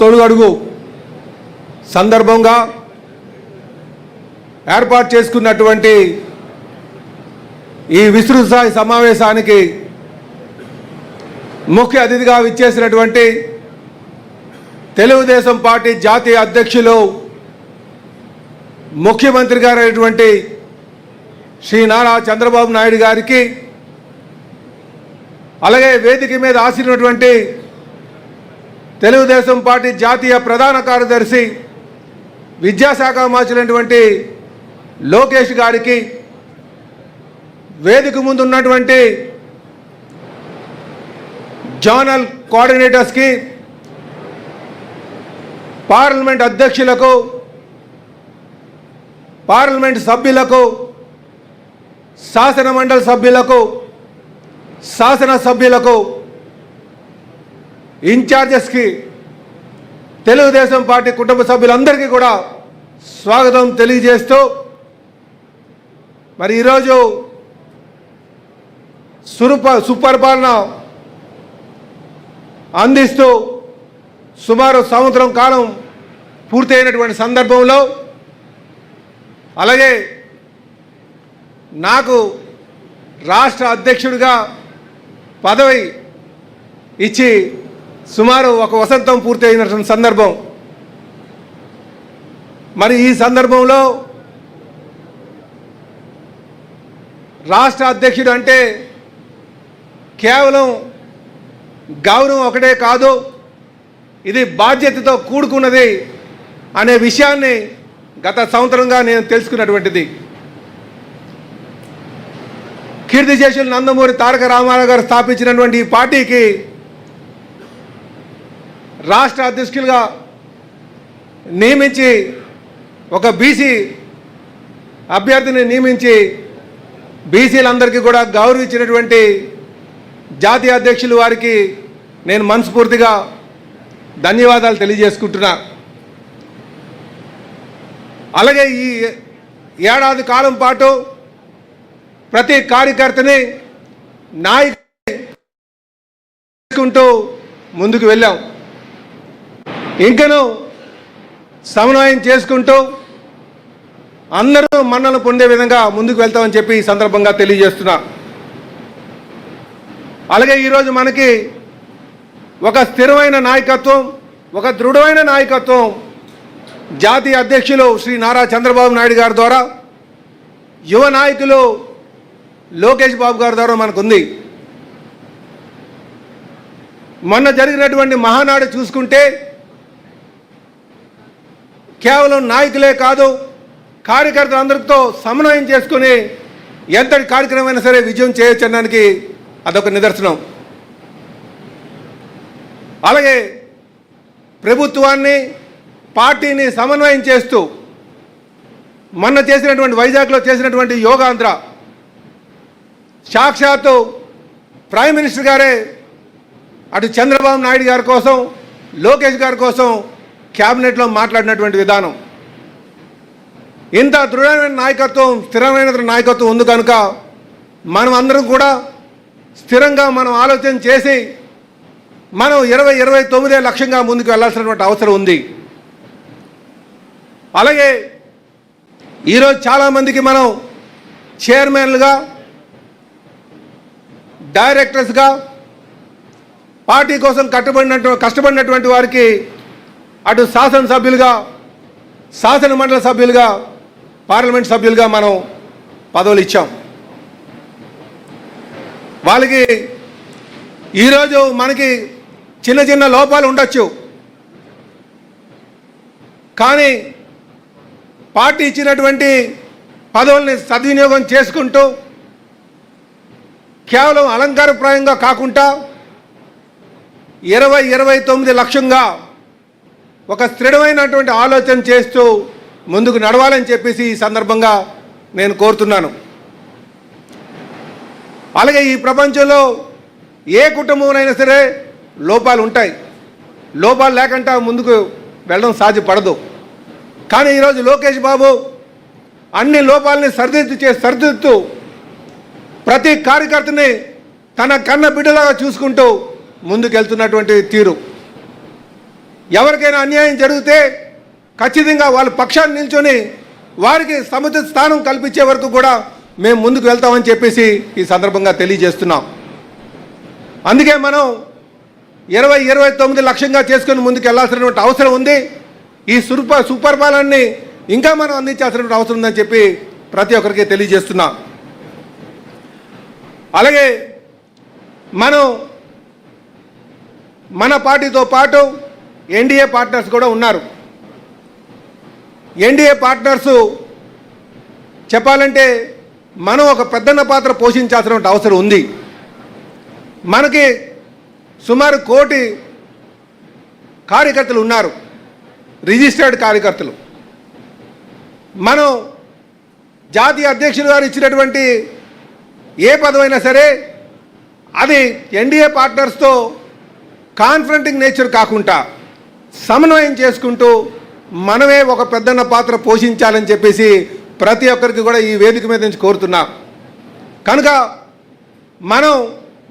తొడుగడుగు సందర్భంగా ఏర్పాటు చేసుకున్నటువంటి ఈ విస్తృత స్థాయి సమావేశానికి ముఖ్య అతిథిగా విచ్చేసినటువంటి తెలుగుదేశం పార్టీ జాతీయ అధ్యక్షులు ముఖ్యమంత్రి గారైనటువంటి శ్రీ నారా చంద్రబాబు నాయుడు గారికి అలాగే వేదిక మీద ఆసినటువంటి తెలుగుదేశం పార్టీ జాతీయ ప్రధాన కార్యదర్శి విద్యాశాఖ మార్చినటువంటి లోకేష్ గారికి వేదిక ముందు ఉన్నటువంటి జోనల్ కోఆర్డినేటర్స్కి పార్లమెంట్ అధ్యక్షులకు పార్లమెంట్ సభ్యులకు శాసనమండలి సభ్యులకు శాసన సభ్యులకు ఇన్ఛార్జెస్కి తెలుగుదేశం పార్టీ కుటుంబ సభ్యులందరికీ కూడా స్వాగతం తెలియజేస్తూ మరి ఈరోజు సురుప సుపరిపాలన అందిస్తూ సుమారు సంవత్సరం కాలం పూర్తయినటువంటి సందర్భంలో అలాగే నాకు రాష్ట్ర అధ్యక్షుడిగా పదవి ఇచ్చి సుమారు ఒక వసంతం పూర్తి అయినటువంటి సందర్భం. మరి ఈ సందర్భంలో రాష్ట్ర అధ్యక్షుడు అంటే కేవలం గౌరవం ఒకటే కాదు ఇది బాధ్యతతో కూడుకున్నది అనే విషయాన్ని గత సంవత్సరంగా నేను తెలుసుకున్నటువంటిది. కీర్తి కీర్తిశేషులు నందమూరి తారక రామారావు గారు స్థాపించినటువంటి ఈ పార్టీకి రాష్ట్ర అధ్యక్షులుగా నియమించి ఒక బీసీ అభ్యర్థిని నియమించి బీసీలందరికీ కూడా గౌరవించినటువంటి జాతీయ అధ్యక్షులు వారికి నేను మనస్ఫూర్తిగా ధన్యవాదాలు తెలియజేసుకుంటున్నా. అలాగే ఈ ఏడాది కాలం పాటు ప్రతి కార్యకర్తని నాయకుంటూ ముందుకు వెళ్ళాం. ఇంకను సమన్వయం చేసుకుంటూ అందరూ మన్నలు పొందే విధంగా ముందుకు వెళ్తామని చెప్పి ఈ సందర్భంగా తెలియజేస్తున్నా. అలాగే ఈరోజు మనకి ఒక స్థిరమైన నాయకత్వం ఒక దృఢమైన నాయకత్వం జాతీయ అధ్యక్షులు శ్రీ నారా చంద్రబాబు నాయుడు గారి ద్వారా యువ నాయకులు లోకేష్ బాబు గారి ద్వారా మనకుంది. మొన్న జరిగినటువంటి మహానాడు చూసుకుంటే కేవలం నాయకులే కాదు కార్యకర్తలందరితో సమన్వయం చేసుకుని ఎంతటి కార్యక్రమమైనా సరే విజయం చేయొచ్చు అనడానికి అదొక నిదర్శనం. అలాగే ప్రభుత్వాన్ని పార్టీని సమన్వయం చేస్తూ మొన్న చేసినటువంటి వైజాగ్లో చేసినటువంటి యోగాంధ్ర సాక్షాత్తు ప్రైమ్ మినిస్టర్ గారే అటు చంద్రబాబు నాయుడు గారి కోసం లోకేష్ గారి కోసం క్యాబినెట్లో మాట్లాడినటువంటి విధానం. ఇంత దృఢమైన నాయకత్వం స్థిరమైన నాయకత్వం ఉంది కనుక మనం అందరం కూడా స్థిరంగా మనం ఆలోచన చేసి మనం ఇరవై ఇరవై తొమ్మిదే లక్ష్యంగా ముందుకు వెళ్ళాల్సినటువంటి అవసరం ఉంది. అలాగే ఈరోజు చాలామందికి మనం చైర్మన్లుగా డైరెక్టర్స్గా పార్టీ కోసం కట్టుబడినటువంటి కష్టపడినటువంటి వారికి అటు శాసనసభ్యులుగా శాసన మండలి సభ్యులుగా పార్లమెంట్ సభ్యులుగా మనం పదవులు ఇచ్చాం. వాళ్ళకి ఈరోజు మనకి చిన్న చిన్న లోపాలు ఉండొచ్చు. కానీ పార్టీ ఇచ్చినటువంటి పదవుల్ని సద్వినియోగం చేసుకుంటూ కేవలం అలంకారప్రాయంగా కాకుండా ఇరవై ఇరవై తొమ్మిది లక్ష్యంగా ఒక స్థిరమైనటువంటి ఆలోచన చేస్తూ ముందుకు నడవాలని చెప్పేసి ఈ సందర్భంగా నేను కోరుతున్నాను. అలాగే ఈ ప్రపంచంలో ఏ కుటుంబంలోనైనా సరే లోపాలు ఉంటాయి. లోపాలు లేకుండా ముందుకు వెళ్ళడం సాధ్యపడదు. కానీ ఈరోజు లోకేష్ బాబు అన్ని లోపాలని సరిదిద్దు చే సరిదిద్దుతూ ప్రతి కార్యకర్తని తన కన్న బిడ్డలాగా చూసుకుంటూ ముందుకెళ్తున్నటువంటి తీరు. ఎవరికైనా అన్యాయం జరిగితే ఖచ్చితంగా వాళ్ళ పక్షాన్ని నిల్చొని వారికి సముచిత స్థానం కల్పించే వరకు కూడా మేము ముందుకు వెళ్తామని చెప్పేసి ఈ సందర్భంగా తెలియజేస్తున్నాం. అందుకే మనం ఇరవై ఇరవై తొమ్మిది లక్ష్యంగా చేసుకుని ముందుకు వెళ్ళాల్సినటువంటి అవసరం ఉంది. ఈ సుప సుపరిపాలనని ఇంకా మనం అందించాల్సినటువంటి అవసరం ఉందని చెప్పి ప్రతి ఒక్కరికి తెలియజేస్తున్నాం. అలాగే మనం మన పార్టీతో పాటు ఎన్డీఏ పార్ట్నర్స్ కూడా ఉన్నారు. ఎన్డీఏ పార్ట్నర్సు చెప్పాలంటే మనం ఒక పెద్దన్న పాత్ర పోషించాల్సిన అవసరం ఉంది. మనకి సుమారు కోటి కార్యకర్తలు ఉన్నారు. రిజిస్టర్డ్ కార్యకర్తలు. మనం జాతీయ అధ్యక్షులు గారు ఇచ్చినటువంటి ఏ పదవైనా సరే అది ఎన్డీఏ పార్ట్నర్స్తో కాన్ఫరెంటింగ్ నేచర్ కాకుండా సమన్వయం చేసుకుంటూ మనమే ఒక పెద్దన్న పాత్ర పోషించాలని చెప్పేసి ప్రతి ఒక్కరికి కూడా ఈ వేదిక మీద నుంచి కోరుతున్నా. కనుక మనం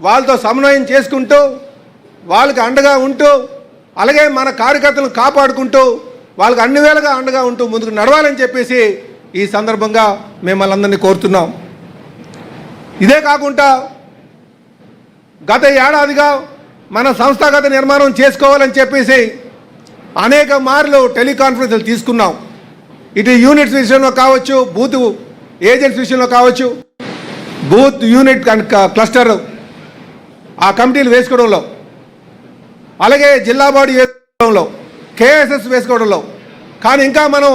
వాళ్ళతో సమన్వయం చేసుకుంటూ వాళ్ళకి అండగా ఉంటూ అలాగే మన కార్యకర్తలను కాపాడుకుంటూ వాళ్ళకి అన్ని వేళగా అండగా ఉంటూ ముందుకు నడవాలని చెప్పేసి ఈ సందర్భంగా మిమ్మల్ని అందరినీ కోరుతున్నాం. ఇదే కాకుండా గత ఏడాదిగా మన సంస్థాగత నిర్మాణం చేసుకోవాలని చెప్పేసి అనేక మార్లు టెలికాన్ఫరెన్స్లు తీసుకున్నాం. ఇటు యూనిట్స్ విషయంలో కావచ్చు బూత్ ఏజెంట్స్ విషయంలో కావచ్చు బూత్ యూనిట్ క్లస్టర్ ఆ కమిటీలు వేసుకోవడంలో అలాగే జిల్లా బాడీ వేసుకోవడంలో కేఎస్ఎస్ వేసుకోవడంలో కానీ ఇంకా మనం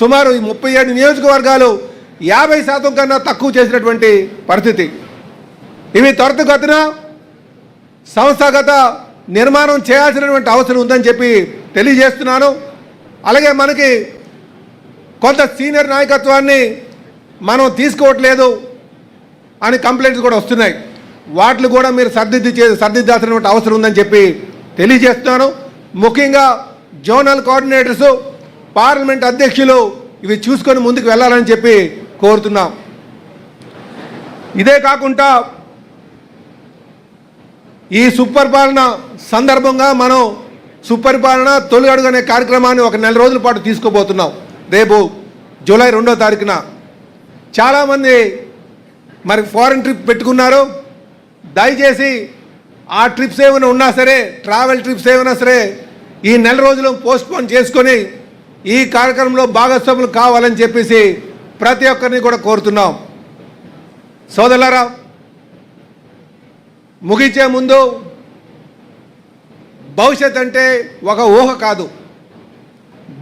సుమారు ముప్పై ఏడు నియోజకవర్గాలు యాభై శాతం కన్నా తక్కువ చేసినటువంటి పరిస్థితి. ఇవి త్వరితగతిన సంస్థాగత నిర్మాణం చేయాల్సినటువంటి అవసరం ఉందని చెప్పి తెలియజేస్తున్నాను. అలాగే మనకి కొంత సీనియర్ నాయకత్వాన్ని మనం తీసుకోవట్లేదు అని కంప్లైంట్స్ కూడా వస్తున్నాయి. వాటిని కూడా మీరు సర్దిద్ది చే సర్దిద్దాల్సినటువంటి అవసరం ఉందని చెప్పి తెలియజేస్తున్నాను. ముఖ్యంగా జోనల్ కోఆర్డినేటర్స్ పార్లమెంట్ అధ్యక్షులు ఇవి చూసుకొని ముందుకు వెళ్ళాలని చెప్పి కోరుతున్నాం. ఇదే కాకుండా ఈ సుపరిపాలన సందర్భంగా మనం సుపరిపాలన తొలి అడుగు అనే కార్యక్రమాన్ని ఒక నెల రోజుల పాటు తీసుకోబోతున్నాం. రేపు జూలై రెండో తారీఖున చాలామంది మరి ఫారెన్ ట్రిప్ పెట్టుకున్నారు. దయచేసి ఆ ట్రిప్స్ ఏమైనా ఉన్నా సరే ట్రావెల్ ట్రిప్స్ ఏమైనా సరే ఈ నెల రోజులు పోస్ట్పోన్ చేసుకొని ఈ కార్యక్రమంలో భాగస్వాములు కావాలని చెప్పేసి ప్రతి ఒక్కరిని కూడా కోరుతున్నాం. సోదరులారా ముగించే ముందు భవిష్యత్ అంటే ఒక ఊహ కాదు.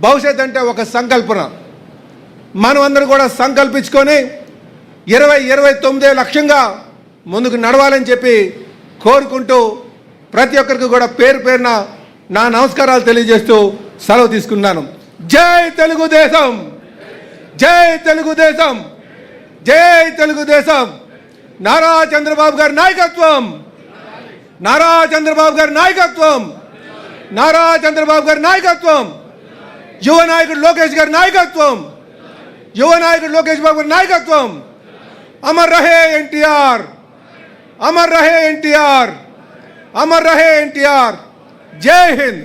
భవిష్యత్ అంటే ఒక సంకల్పన. మనమందరం కూడా సంకల్పించుకొని ఇరవై ఇరవై తొమ్మిదే లక్ష్యంగా ముందుకు నడవాలని చెప్పి కోరుకుంటూ ప్రతి ఒక్కరికి కూడా పేరు పేరున నా నమస్కారాలు తెలియజేస్తూ సెలవు తీసుకున్నాను. జై తెలుగుదేశం! జై తెలుగుదేశం! జై తెలుగుదేశం! నారా చంద్రబాబు గారి నాయకత్వం! నారా చంద్రబాబు గారి నాయకత్వం! నారా చంద్రబాబు గారి నాయకత్వం యువ నాయకుడు లోకేష్ గారి నాయకత్వం యువ నాయకుడు లోకేష్ బాబు గారి నాయకత్వం అమర్ రహే ఎన్టీఆర్ అమర్ రహే ఎన్టీఆర్ అమర్ రహే ఎన్టీఆర్ జై హింద్